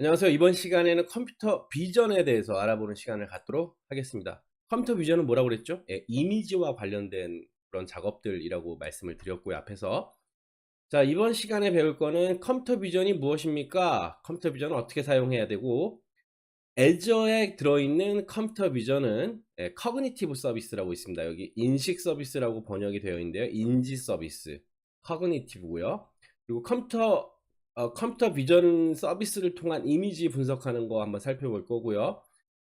안녕하세요. 이번 시간에는 컴퓨터 비전에 대해서 알아보는 시간을 갖도록 하겠습니다. 컴퓨터 비전은 뭐라고 그랬죠? 예, 이미지와 관련된 그런 작업들이라고 말씀을 드렸고요. 앞에서. 자, 이번 시간에 배울 거는 컴퓨터 비전이 무엇입니까? 컴퓨터 비전을 어떻게 사용해야 되고, 애저에 들어있는 컴퓨터 비전은 예, 커그니티브 서비스라고 있습니다. 여기 인식 서비스라고 번역이 되어 있는데요. 인지 서비스, 커그니티브고요. 그리고 컴퓨터 어, 컴퓨터 비전 서비스를 통한 이미지 분석하는 거 한번 살펴볼 거고요.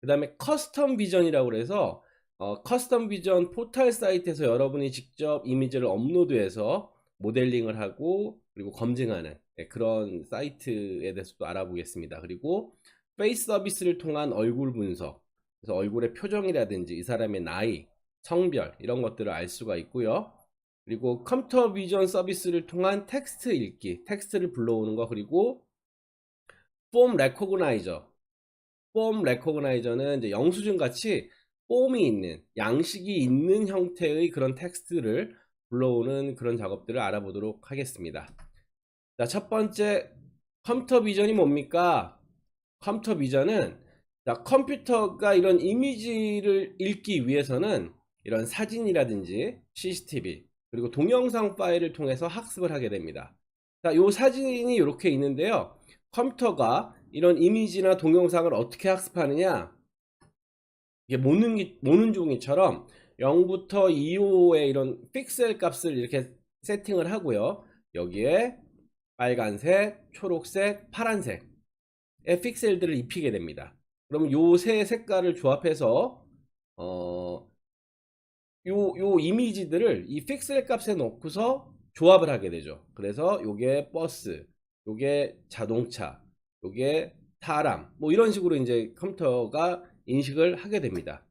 그 다음에 커스텀 비전이라고 그래서 어, 커스텀 비전 포털 사이트에서 여러분이 직접 이미지를 업로드해서 모델링을 하고 그리고 검증하는 네, 그런 사이트에 대해서도 알아보겠습니다. 그리고 페이스 서비스를 통한 얼굴 분석 그래서 얼굴의 표정이라든지 이 사람의 나이, 성별 이런 것들을 알 수가 있고요. 그리고 컴퓨터 비전 서비스를 통한 텍스트 읽기, 텍스트를 불러오는 거 그리고 폼 레코그나이저. 폼 레코그나이저는 이제 영수증 같이 폼이 있는 양식이 있는 형태의 그런 텍스트를 불러오는 그런 작업들을 알아보도록 하겠습니다. 자, 첫 번째 컴퓨터 비전이 뭡니까? 컴퓨터 비전은 자, 컴퓨터가 이런 이미지를 읽기 위해서는 이런 사진이라든지 CCTV 그리고 동영상 파일을 통해서 학습을 하게 됩니다. 자, 요 사진이 이렇게 있는데요. 컴퓨터가 이런 이미지나 동영상을 어떻게 학습하느냐? 이게 모는, 기- 모는 종이처럼 0부터 2호의 이런 픽셀 값을 이렇게 세팅을 하고요. 여기에 빨간색, 초록색, 파란색의 픽셀들을 입히게 됩니다. 그럼 요 세 색깔을 조합해서 어, 요, 요 이미지들을 이 픽셀 값에 넣고서 조합을 하게 되죠. 그래서 요게 버스, 요게 자동차, 요게 사람, 뭐 이런 식으로 이제 컴퓨터가 인식을 하게 됩니다.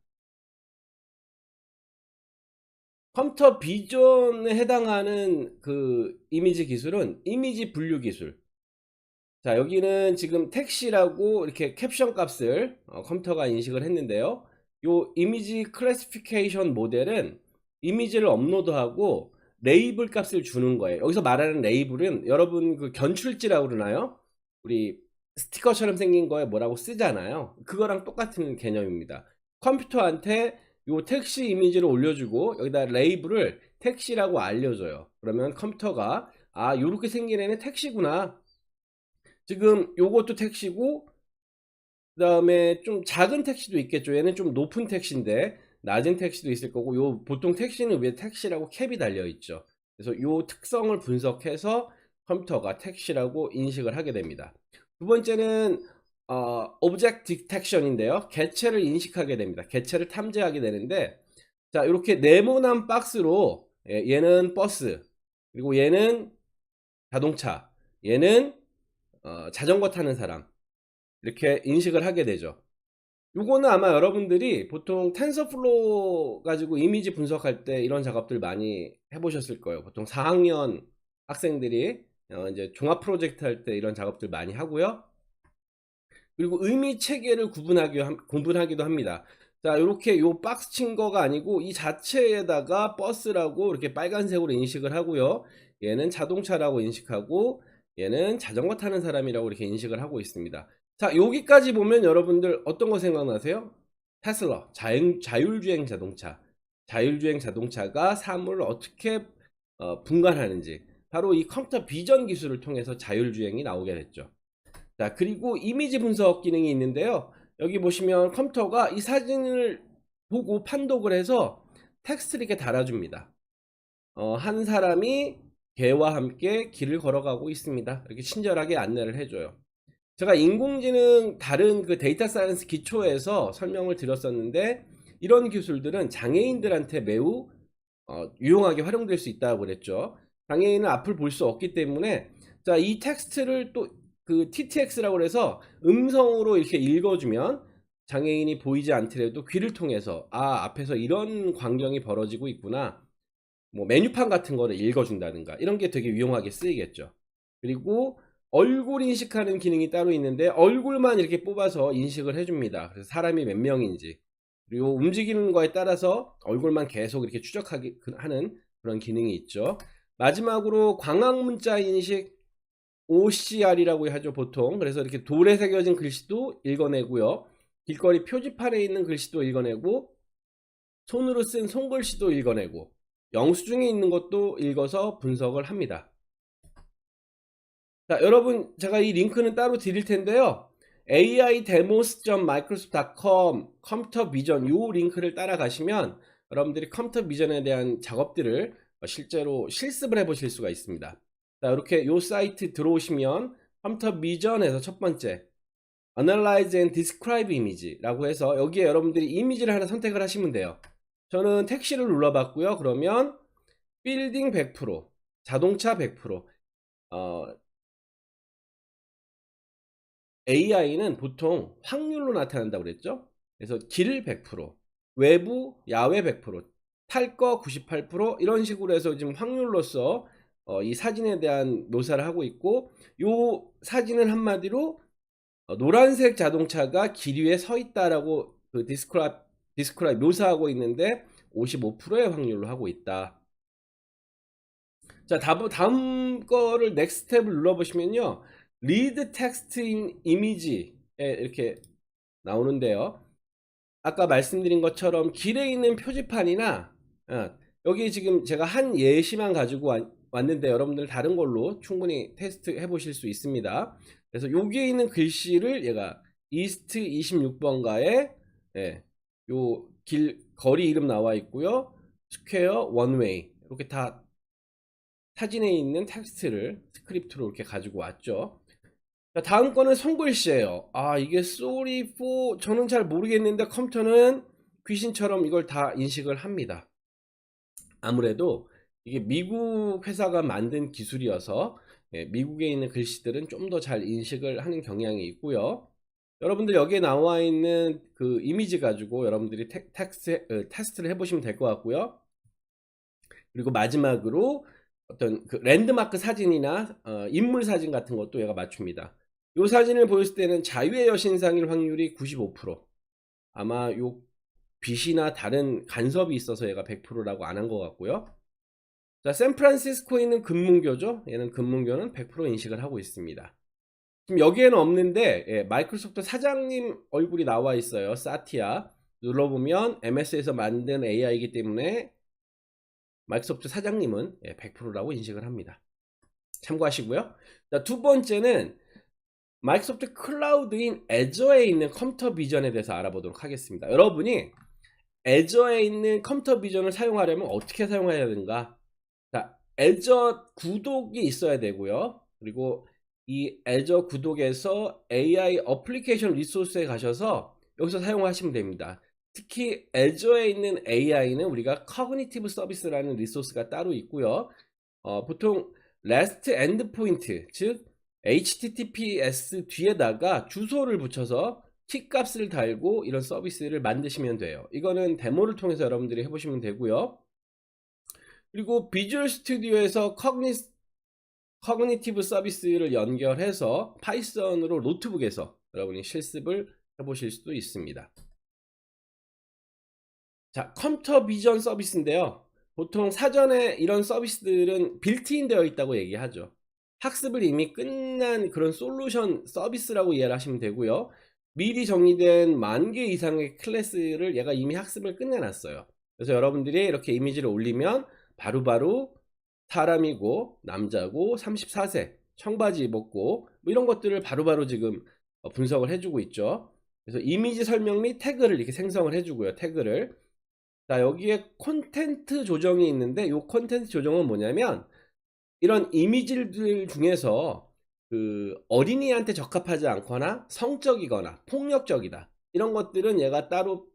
컴퓨터 비전에 해당하는 그 이미지 기술은 이미지 분류 기술. 자, 여기는 지금 택시라고 이렇게 캡션 값을 어, 컴퓨터가 인식을 했는데요. 요 이미지 클래시피케이션 모델은 이미지를 업로드하고 레이블 값을 주는 거예요. 여기서 말하는 레이블은 여러분 그 견출지라고 그러나요? 우리 스티커처럼 생긴 거에 뭐라고 쓰잖아요. 그거랑 똑같은 개념입니다. 컴퓨터한테 요 택시 이미지를 올려주고 여기다 레이블을 택시라고 알려줘요. 그러면 컴퓨터가 아 요렇게 생긴 애는 택시구나. 지금 요것도 택시고 그 다음에 좀 작은 택시도 있겠죠. 얘는 좀 높은 택시인데 낮은 택시도 있을 거고 요 보통 택시는 위에 택시라고 캡이 달려 있죠. 그래서 요 특성을 분석해서 컴퓨터가 택시라고 인식을 하게 됩니다. 두 번째는 어, 오브젝트 디텍션인데요. 개체를 인식하게 됩니다. 개체를 탐지하게 되는데 자 이렇게 네모난 박스로 예, 얘는 버스 그리고 얘는 자동차 얘는 어, 자전거 타는 사람 이렇게 인식을 하게 되죠. 요거는 아마 여러분들이 보통 텐서플로우 가지고 이미지 분석할 때 이런 작업들 많이 해보셨을 거예요. 보통 4학년 학생들이 어, 이제 종합 프로젝트 할 때 이런 작업들 많이 하고요. 그리고 의미 체계를 구분하기, 구분하기도 합니다. 자, 이렇게 요 박스 친 거가 아니고 이 자체에다가 버스라고 이렇게 빨간색으로 인식을 하고요. 얘는 자동차라고 인식하고 얘는 자전거 타는 사람이라고 이렇게 인식을 하고 있습니다. 자, 여기까지 보면 여러분들 어떤 거 생각나세요? 테슬라, 자율, 자율주행 자동차. 자율주행 자동차가 사물을 어떻게 어, 분간하는지. 바로 이 컴퓨터 비전 기술을 통해서 자율주행이 나오게 됐죠. 자, 그리고 이미지 분석 기능이 있는데요. 여기 보시면 컴퓨터가 이 사진을 보고 판독을 해서 텍스트를 이렇게 달아줍니다. 어, 한 사람이 개와 함께 길을 걸어가고 있습니다. 이렇게 친절하게 안내를 해줘요. 제가 인공지능 다른 그 데이터 사이언스 기초에서 설명을 드렸었는데 이런 기술들은 장애인들한테 매우 어, 유용하게 활용될 수 있다고 그랬죠. 장애인은 앞을 볼 수 없기 때문에 자, 이 텍스트를 또 그 TTX라고 해서 음성으로 이렇게 읽어주면 장애인이 보이지 않더라도 귀를 통해서 아, 앞에서 이런 광경이 벌어지고 있구나. 뭐 메뉴판 같은 거를 읽어준다든가 이런 게 되게 유용하게 쓰이겠죠. 그리고 얼굴 인식하는 기능이 따로 있는데 얼굴만 이렇게 뽑아서 인식을 해줍니다. 그래서 사람이 몇 명인지 그리고 움직이는 거에 따라서 얼굴만 계속 이렇게 추적하기 하는 그런 기능이 있죠. 마지막으로 광학 문자 인식 OCR이라고 하죠 보통 그래서 이렇게 돌에 새겨진 글씨도 읽어내고요 길거리 표지판에 있는 글씨도 읽어내고 손으로 쓴 손글씨도 읽어내고 영수증에 있는 것도 읽어서 분석을 합니다 자 여러분 제가 이 링크는 따로 드릴 텐데요. Aidemos.microsoft.com 컴퓨터 비전 요 링크를 따라가시면 여러분들이 컴퓨터 비전에 대한 작업들을 실제로 실습을 해 보실 수가 있습니다. 자 이렇게 요 사이트 들어오시면 컴퓨터 비전에서 첫 번째 Analyze and Describe Image 라고 해서 여기에 여러분들이 이미지를 하나 선택을 하시면 돼요. 저는 택시를 눌러봤고요. 그러면 빌딩 100% 자동차 100% 어, AI는 보통 확률로 나타난다고 그랬죠 그래서 길 100% 외부 야외 100%탈 거 98% 이런 식으로 해서 지금 확률로서 어, 이 사진에 대한 묘사를 하고 있고 요 사진은 한마디로 어, 노란색 자동차가 길 위에 서 있다라고 그 디스크라 디스크라 묘사하고 있는데 55%의 확률로 하고 있다. 자, 다음, 다음 거를 넥스트 탭을 눌러보시면요. 리드 텍스트 인 이미지에 이렇게 나오는데요. 아까 말씀드린 것처럼 길에 있는 표지판이나 어, 여기 지금 제가 한 예시만 가지고 왔, 왔는데 여러분들 다른 걸로 충분히 테스트 해 보실 수 있습니다. 그래서 여기에 있는 글씨를 얘가 이스트 26번가에 예, 요길 거리 이름 나와 있고요. 스퀘어 원웨이 이렇게 다 사진에 있는 텍스트를 스크립트로 이렇게 가지고 왔죠. 자, 다음 거는 손글씨예요. 아 이게 sorry for 저는 잘 모르겠는데 컴퓨터는 귀신처럼 이걸 다 인식을 합니다. 아무래도 이게 미국 회사가 만든 기술이어서 예, 미국에 있는 글씨들은 좀 더 잘 인식을 하는 경향이 있고요. 여러분들 여기에 나와 있는 그 이미지 가지고 여러분들이 텍, 텍스, 어, 테스트를 해보시면 될 것 같고요. 그리고 마지막으로 어떤 그 랜드마크 사진이나 어, 인물 사진 같은 것도 얘가 맞춥니다. 이 사진을 보였을 때는 자유의 여신상일 확률이 95% 아마 요 빛이나 다른 간섭이 있어서 얘가 100%라고 안 한 것 같고요. 자, 샌프란시스코에 있는 금문교죠. 얘는 금문교는 100% 인식을 하고 있습니다. 지금 여기에는 없는데 예, 마이크로소프트 사장님 얼굴이 나와 있어요. 사티아 눌러보면 MS에서 만든 AI이기 때문에 마이크로소프트 사장님은 예, 100%라고 인식을 합니다. 참고하시고요. 자, 두 번째는 마이크로소프트 클라우드인 애저에 있는 컴퓨터 비전에 대해서 알아보도록 하겠습니다. 여러분이 애저에 있는 컴퓨터 비전을 사용하려면 어떻게 사용해야 되는가? 자, 애저 구독이 있어야 되고요. 그리고 이 애저 구독에서 AI 어플리케이션 리소스에 가셔서 여기서 사용하시면 됩니다. 특히 애저에 있는 AI는 우리가 커그니티브 서비스라는 리소스가 따로 있고요. 어, 보통 REST 엔드포인트, 즉 HTTPS 뒤에다가 주소를 붙여서 키 값을 달고 이런 서비스를 만드시면 돼요. 이거는 데모를 통해서 여러분들이 해보시면 되고요. 그리고 비주얼 스튜디오에서 커그니, 커그니티브 서비스를 연결해서 파이썬으로 노트북에서 여러분이 실습을 해보실 수도 있습니다. 자, 컴퓨터 비전 서비스인데요. 보통 사전에 이런 서비스들은 빌트인 되어 있다고 얘기하죠. 학습을 이미 끝난 그런 솔루션 서비스라고 이해를 하시면 되고요. 미리 정리된 만 개 이상의 클래스를 얘가 이미 학습을 끝내놨어요. 그래서 여러분들이 이렇게 이미지를 올리면 바로바로 바로 사람이고 남자고 34세 청바지 입었고 뭐 이런 것들을 바로바로 바로 지금 어, 분석을 해주고 있죠. 그래서 이미지 설명 및 태그를 이렇게 생성을 해주고요. 태그를 자 여기에 콘텐트 조정이 있는데 이 콘텐트 조정은 뭐냐면 이런 이미지들 중에서 그 어린이한테 적합하지 않거나 성적이거나 폭력적이다 이런 것들은 얘가 따로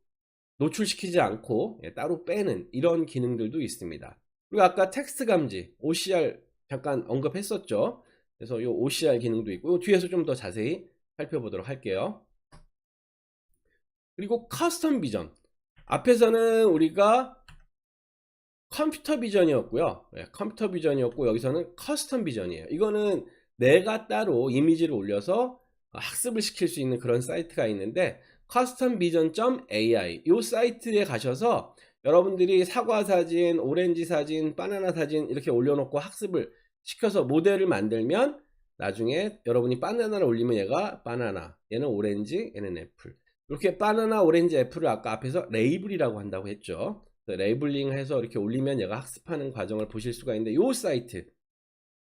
노출시키지 않고 예, 따로 빼는 이런 기능들도 있습니다. 그리고 아까 텍스트 감지 OCR 잠깐 언급했었죠. 그래서 이 OCR 기능도 있고 뒤에서 좀 더 자세히 살펴보도록 할게요. 그리고 커스텀 비전 앞에서는 우리가 컴퓨터 비전이었고요. 네, 컴퓨터 비전이었고 여기서는 커스텀 비전이에요. 이거는 내가 따로 이미지를 올려서 학습을 시킬 수 있는 그런 사이트가 있는데 커스텀 비전.ai 이 사이트에 가셔서 여러분들이 사과 사진, 오렌지 사진, 바나나 사진 이렇게 올려놓고 학습을 시켜서 모델을 만들면 나중에 여러분이 바나나를 올리면 얘가 바나나, 얘는 오렌지, 얘는 애플. 이렇게 바나나, 오렌지, 애플을 아까 앞에서 레이블이라고 한다고 했죠. 그래서 레이블링 해서 이렇게 올리면 얘가 학습하는 과정을 보실 수가 있는데 요 사이트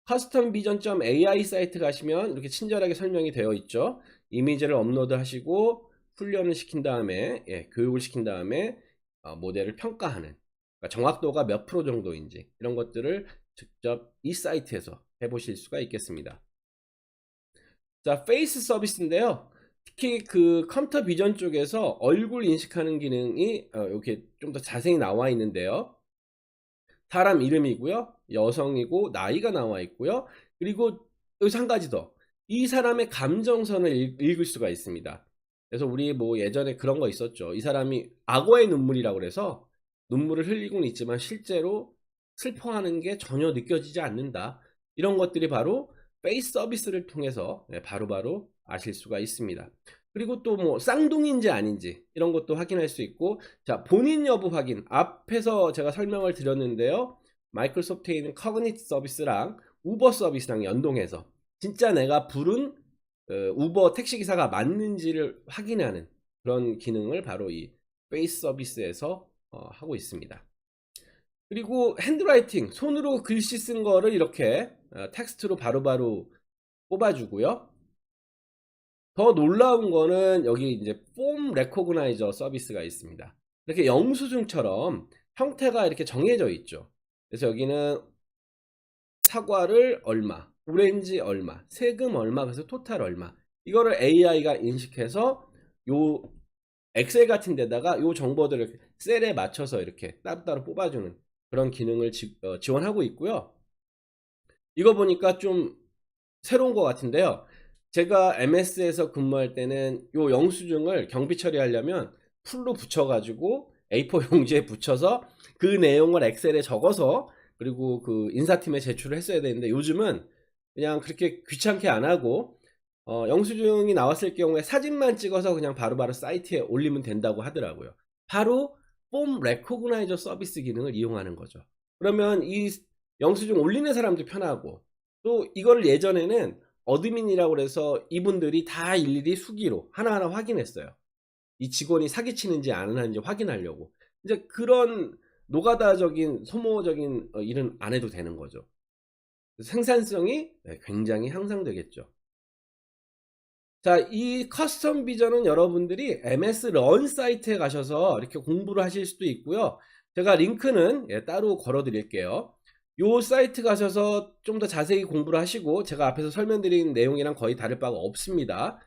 customvision.ai 사이트 가시면 이렇게 친절하게 설명이 되어 있죠. 이미지를 업로드 하시고 훈련을 시킨 다음에 예, 교육을 시킨 다음에 어, 모델을 평가하는 그러니까 정확도가 몇 프로 정도인지 이런 것들을 직접 이 사이트에서 해보실 수가 있겠습니다. 자, 페이스 서비스인데요. 특히 그 컴퓨터 비전 쪽에서 얼굴 인식하는 기능이 어, 이렇게 좀 더 자세히 나와 있는데요. 사람 이름이고요. 여성이고 나이가 나와 있고요. 그리고 여기서 한 가지 더. 이 사람의 감정선을 읽, 읽을 수가 있습니다. 그래서 우리 뭐 예전에 그런 거 있었죠. 이 사람이 악어의 눈물이라고 그래서 눈물을 흘리고는 있지만 실제로 슬퍼하는 게 전혀 느껴지지 않는다. 이런 것들이 바로 페이스 서비스를 통해서 네, 바로바로 아실 수가 있습니다. 그리고 또 뭐 쌍둥이인지 아닌지 이런 것도 확인할 수 있고 자 본인 여부 확인 앞에서 제가 설명을 드렸는데요. 마이크로소프트에 있는 커그니트 서비스랑 우버 서비스랑 연동해서 진짜 내가 부른 어, 우버 택시기사가 맞는지를 확인하는 그런 기능을 바로 이 페이스 서비스에서 어, 하고 있습니다. 그리고 핸드라이팅 손으로 글씨 쓴 거를 이렇게 어, 텍스트로 바로 바로 뽑아주고요. 더 놀라운 거는 여기 이제 폼 레코그나이저 서비스가 있습니다. 이렇게 영수증처럼 형태가 이렇게 정해져 있죠. 그래서 여기는 사과를 얼마, 오렌지 얼마, 세금 얼마, 그래서 토탈 얼마. 이거를 AI가 인식해서 요 엑셀 같은 데다가 요 정보들을 셀에 맞춰서 이렇게 따로따로 뽑아주는 그런 기능을 지, 어, 지원하고 있고요. 이거 보니까 좀 새로운 것 같은데요. 제가 MS에서 근무할 때는 요 영수증을 경비 처리하려면 풀로 붙여가지고 A4 용지에 붙여서 그 내용을 엑셀에 적어서 그리고 그 인사팀에 제출을 했어야 되는데 요즘은 그냥 그렇게 귀찮게 안 하고 어, 영수증이 나왔을 경우에 사진만 찍어서 그냥 바로바로 사이트에 올리면 된다고 하더라고요. 바로 폼 레코그나이저 서비스 기능을 이용하는 거죠. 그러면 이 영수증 올리는 사람도 편하고 또 이걸 예전에는 어드민이라고 그래서 이분들이 다 일일이 수기로 하나하나 확인했어요. 이 직원이 사기치는지 안 하는지 확인하려고. 이제 그런 노가다적인 소모적인 어, 일은 안 해도 되는 거죠. 생산성이 네, 굉장히 향상되겠죠. 자, 이 커스텀 비전은 여러분들이 MS 런 사이트에 가셔서 이렇게 공부를 하실 수도 있고요. 제가 링크는 예, 따로 걸어 드릴게요. 요 사이트 가셔서 좀 더 자세히 공부를 하시고 제가 앞에서 설명드린 내용이랑 거의 다를 바가 없습니다.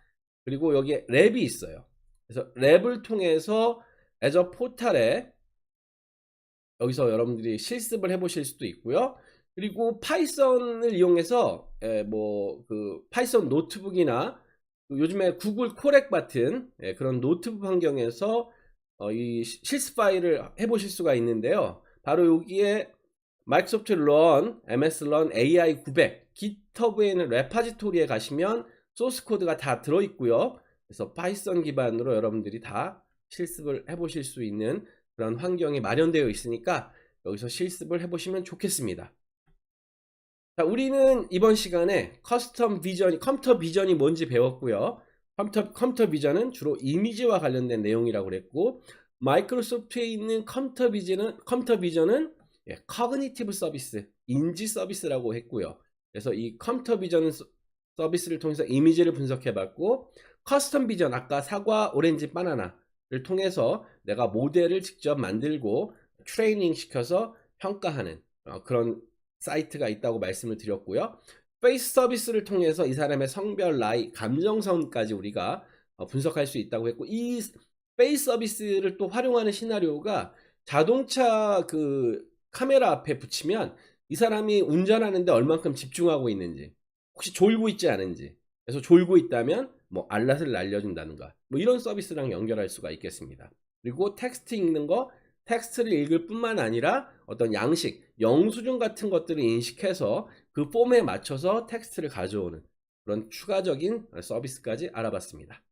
그리고 여기에 랩이 있어요. 그래서 랩을 통해서 애저 포탈에 여기서 여러분들이 실습을 해보실 수도 있고요. 그리고 파이썬을 이용해서 뭐 그 파이썬 노트북이나 요즘에 구글 코렉 같은 예, 그런 노트북 환경에서 어, 이 실습 파일을 해보실 수가 있는데요. 바로 여기에 마이크로소프트 런, MS 런 AI 900, GitHub에 있는 레파지토리에 가시면 소스 코드가 다 들어 있고요. 그래서 파이썬 기반으로 여러분들이 다 실습을 해보실 수 있는 그런 환경이 마련되어 있으니까 여기서 실습을 해보시면 좋겠습니다. 자, 우리는 이번 시간에 커스텀 비전이, 컴퓨터 비전이 뭔지 배웠고요. 컴퓨터, 컴퓨터 비전은 주로 이미지와 관련된 내용이라고 그랬고, 마이크로소프트에 있는 컴퓨터 비전은, 컴퓨터 비전은 예, 커그니티브 서비스, 인지 서비스라고 했고요. 그래서 이 컴퓨터 비전 서비스를 통해서 이미지를 분석해 봤고, 커스텀 비전, 아까 사과, 오렌지, 바나나를 통해서 내가 모델을 직접 만들고 트레이닝 시켜서 평가하는 어, 그런 사이트가 있다고 말씀을 드렸고요. 페이스 서비스를 통해서 이 사람의 성별, 나이, 감정선까지 우리가 어, 분석할 수 있다고 했고 이 페이스 서비스를 또 활용하는 시나리오가 자동차 그 카메라 앞에 붙이면 이 사람이 운전하는데 얼만큼 집중하고 있는지 혹시 졸고 있지 않은지 그래서 졸고 있다면 뭐 알lat을 날려준다는가 뭐 이런 서비스랑 연결할 수가 있겠습니다. 그리고 텍스트 읽는 거 텍스트를 읽을 뿐만 아니라 어떤 양식, 영수증 같은 것들을 인식해서 그 폼에 맞춰서 텍스트를 가져오는 그런 추가적인 서비스까지 알아봤습니다.